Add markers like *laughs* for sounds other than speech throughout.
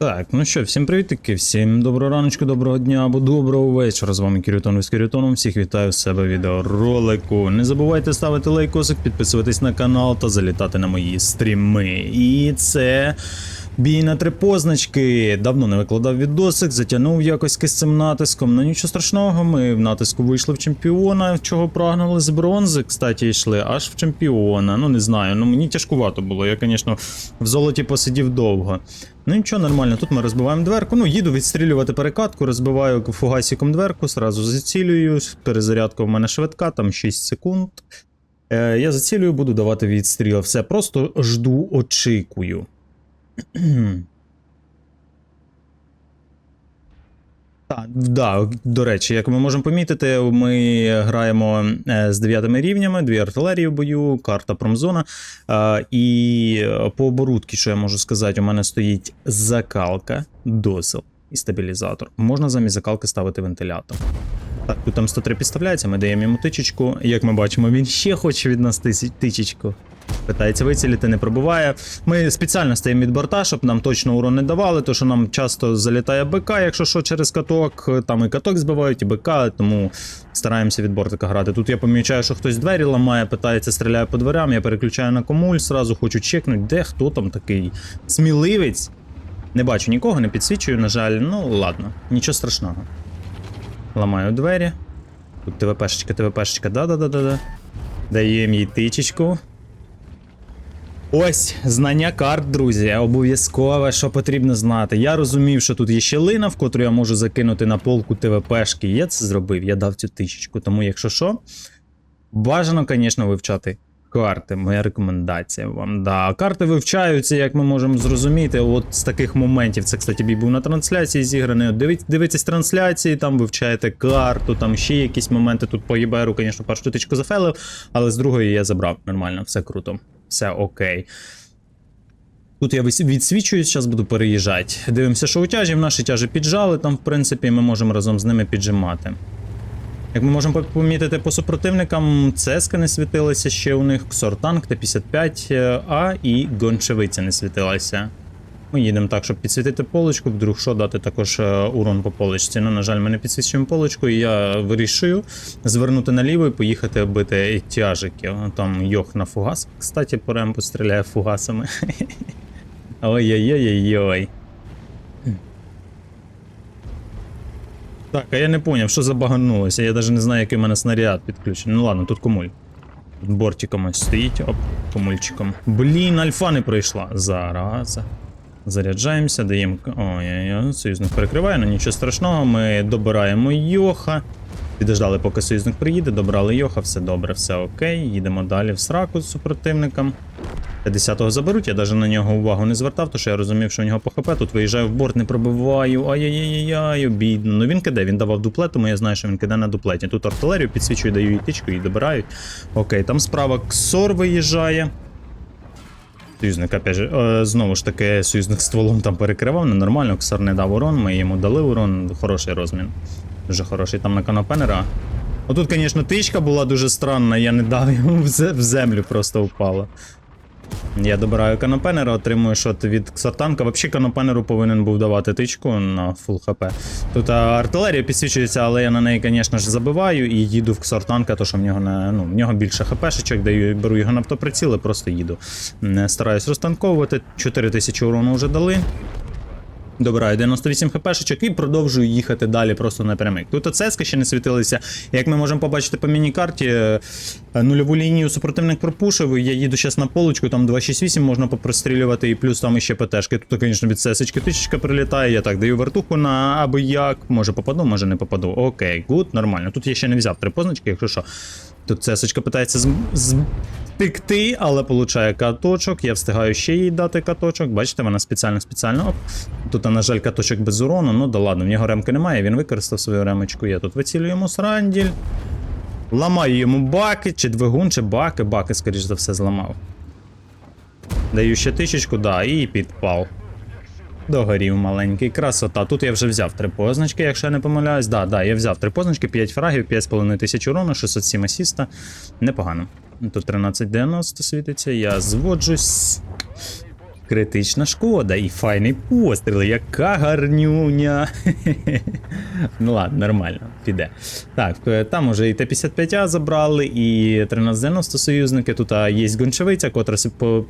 Так, ну що, всім привітки, всім доброго раночку, доброго дня або доброго вечора. З вами Кірютон з Кірютоном. Всіх вітаю в себе відеоролику. Не забувайте ставити лайкосик, підписуватись на канал та залітати на мої стріми. І це. Бій на три позначки. Давно не викладав відосик, затягнув якось з цим натиском. Ну нічого страшного, ми в натиску вийшли в чемпіона, чого прагнули з бронзи. Кстати, йшли аж в чемпіона. Ну не знаю, ну мені тяжкувато було. Я, звісно, в золоті посидів довго. Ну нічого, нормально. Тут ми розбиваємо дверку. Ну, їду відстрілювати перекатку, розбиваю фугасиком дверку, сразу зацілюю. Перезарядка в мене швидка, там 6 секунд. Е, я зацілюю, буду давати відстріл. Все, просто жду, очікую. *clears throat* Так, да, до речі, як ми можемо помітити, ми граємо е, з дев'ятими рівнями, дві артилерії в бою, карта промзона. Е, І по оборудці, що я можу сказати, у мене стоїть закалка, досил і стабілізатор. Можна замість закалки ставити вентилятор. Так, тут там 103 підставляється, ми даємо йому тичечку. Як ми бачимо, він ще хоче від нас тисяч- тичечку. Питається вицілити, не пробуває. Ми спеціально стоїмо від борта, щоб нам точно урон не давали, тому що нам часто залітає БК, якщо що, через каток. Там і каток збивають, і БК, тому стараємося від бортика грати. Тут я помічаю, що хтось двері ламає, питається, стріляє по дверям, я переключаю на комуль, сразу хочу чекнути, де хто там такий сміливець. Не бачу нікого, не підсвічую, на жаль. Ну ладно, нічого страшного. Ламаю двері. Тут ТВПшечка, ТВПшечка, да-да-да-да-да. Даємо їй тичечку. Ось знання карт, друзі, обов'язкове, що потрібно знати. Я розумів, що тут є щелина, в котру я можу закинути на полку ТВПшки. Я це зробив, я дав цю тичечку. Тому, якщо що, бажано, звісно, вивчати карти. Моя рекомендація вам. Да. Карти вивчаються, як ми можемо зрозуміти. От з таких моментів. Це, кстати, бій був на трансляції зіграний. Дивіться, дивитесь трансляції, там вивчаєте карту, там ще якісь моменти. Тут по ЄБРу, звісно, першу тичку зафелив, але з другої я забрав. Нормально, все круто, все окей. Тут я відсвічую, зараз буду переїжджати. Дивимося, що у тяжів, наші тяжі піджали, там, в принципі, ми можемо разом з ними піджимати. Як ми можемо помітити по супротивникам, цеска не світилася ще у них, Ксортанк Т-55А і Гончевиця не світилася. Ми їдемо так, щоб підсвітити полочку, вдруг що дати також е, урон по полочці. Ну, на жаль, ми не підсвічуємо полочку, і я вирішую звернути наліво і поїхати бити тяжики. Там йох на фугас. Кстати, по ремпу стріляє фугасами. *laughs* Ой-ой-ой-ой-ой. Так, а я не поняв, що забаганулося. Я навіть не знаю, який у мене снаряд підключений. Ну ладно, тут комуль. Тут бортиком стоїть, оп, комульчиком. Блін, альфа не прийшла. Зараза. Заряджаємося, даємо. Ой-ой-ой, союзник перекриває, ну нічого страшного. Ми добираємо Йоха. Підождали, поки союзник приїде, добрали Йоха, все добре, все окей. Їдемо далі в сраку з супротивником. 50-го заберуть, я навіть на нього увагу не звертав, тому що я розумів, що у нього по ХП. Тут виїжджаю в борт, не пробиваю. Ай-яй-яй-яй, обідно. Ну він киде, він давав дуплет, тому я знаю, що він киде на дуплеті. Тут артилерію підсвічую, даю їй тичку і добирають. Окей, там справа Ксор виїжджає. Союзник, опять же, е, знову ж таки, союзник стволом там перекривав, ненормально, нормально, Ксор не дав урон, ми йому дали урон, хороший розмін. Дуже хороший там на канопенера. Отут, звісно, тичка була дуже странна, я не дав йому в землю просто впала. Я добираю канопенера, отримую шот від Ксартанка. Взагалі канопенеру повинен був давати тичку на фул хп. Тут артилерія підсвічується, але я на неї, звісно ж, забиваю і їду в Ксартанка, то що в нього не, ну, в нього більше хпшечок, даю, беру його на автоприціл і просто їду. Стараюсь розтанковувати. 4000 урону вже дали. Добираю 98 хпшечок і продовжую їхати далі просто напрямик. Тут оцески ще не світилися. Як ми можемо побачити по міні-карті, е, нульову лінію супротивник пропушив. Я їду зараз на полочку, там 268 можна попрострілювати, і плюс там іще ПТшки. Тут, звісно, від сесечки тисячка прилітає. Я так даю вертуху на аби як. Може попаду, може не попаду. Окей, гуд, нормально. Тут я ще не взяв три позначки, якщо що. Тут цесочка питається з... Але получає каточок. Я встигаю ще їй дати каточок. Бачите, вона спеціально спеціально. Оп. Тут, на жаль, каточок без урону. Ну да ладно, в нього ремки немає, він використав свою ремочку. Я тут вицілюю йому сранділь. Ламаю йому баки, чи двигун, чи баки. Баки, скоріш за все, зламав. Даю ще тисячку, да, і підпав. Догорів маленький, красота. Тут я вже взяв три позначки, якщо я не помиляюсь. Да, да, я взяв три позначки, 5 фрагів, 5,5 тисяч урону, 607 асіста. Непогано. Тут 1390 світиться, я зводжусь. Критична шкода і файний постріл, яка гарнюня. *laughs* ну ладно, нормально, піде. Так, е, там уже і Т-55А забрали, і 1390 союзники. Тут є гончевиця, котра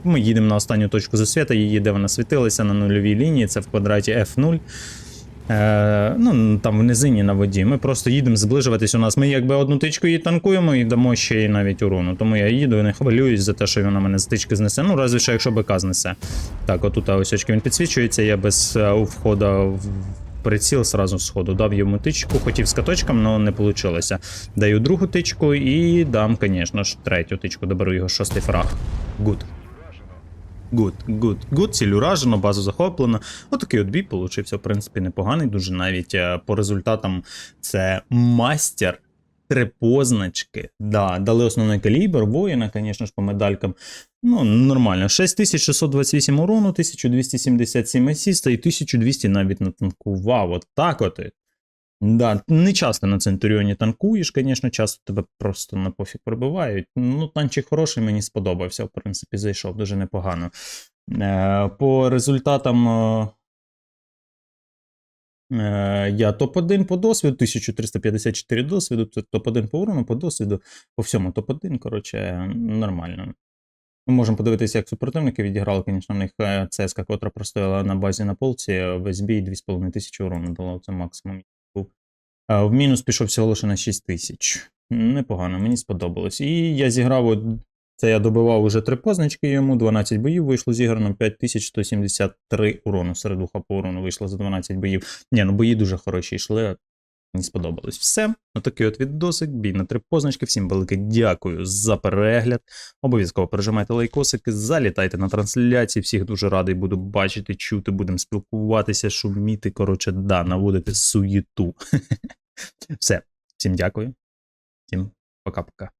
ми їдемо на останню точку засвіта, її, де вона світилася на нульовій лінії, це в квадраті F0. Е, ну, там в низині на воді. Ми просто їдемо зближуватись у нас. Ми якби одну тичку її танкуємо і дамо ще й навіть урону. Тому я їду і не хвилююсь за те, що вона мене з тички знесе. Ну, разве що якщо БК знесе. Так, отут ось очки він підсвічується, я без е, входу в приціл сразу сходу. Дав йому тичку, хотів з каточком, але не вийшло. Даю другу тичку і дам, звісно ж, третю тичку, доберу його шостий фраг. Гуд. Гуд, гуд, гуд, ціль уражено, базу захоплено. Отакий от бій получився, в принципі, непоганий. Дуже навіть е, по результатам це мастер. Три позначки. Да, дали основний калібр, воїна, звісно ж, по медалькам. Ну, нормально. 6628 урону, 1277 асіста і 1200 навіть натанкував. От так от. Да, не часто на Центуріоні танкуєш, звісно, часто тебе просто на пофіг прибивають. Ну, танчик хороший, мені сподобався, в принципі, зайшов дуже непогано. Е, по результатам. е, е, Я топ-1 по досвіду, 1354 досвіду, це топ-1 по урону, по досвіду, по всьому топ-1, коротше, нормально. Ми можемо подивитися, як супротивники відіграли, звісно, в них ЦСКА, котра простояла на базі на полці, весь бій 2,5 тисячі урону дала, це максимум. Е, В мінус пішов всього лише на 6 тисяч. Непогано, мені сподобалось. І я зіграв, це я добивав уже три позначки йому, 12 боїв вийшло зіграно, 5173 урону. Середуха по урону вийшло за 12 боїв. Ні, ну бої дуже хороші йшли. Мені сподобалось. Все. Отакий от відосик, бій на три позначки. Всім велике дякую за перегляд. Обов'язково пережимайте лайкосики, залітайте на трансляції. Всіх дуже радий буду бачити, чути, будемо спілкуватися, шуміти. Коротше, да, наводити суєту. *laughs* Все. Всім дякую. Всім пока-пока.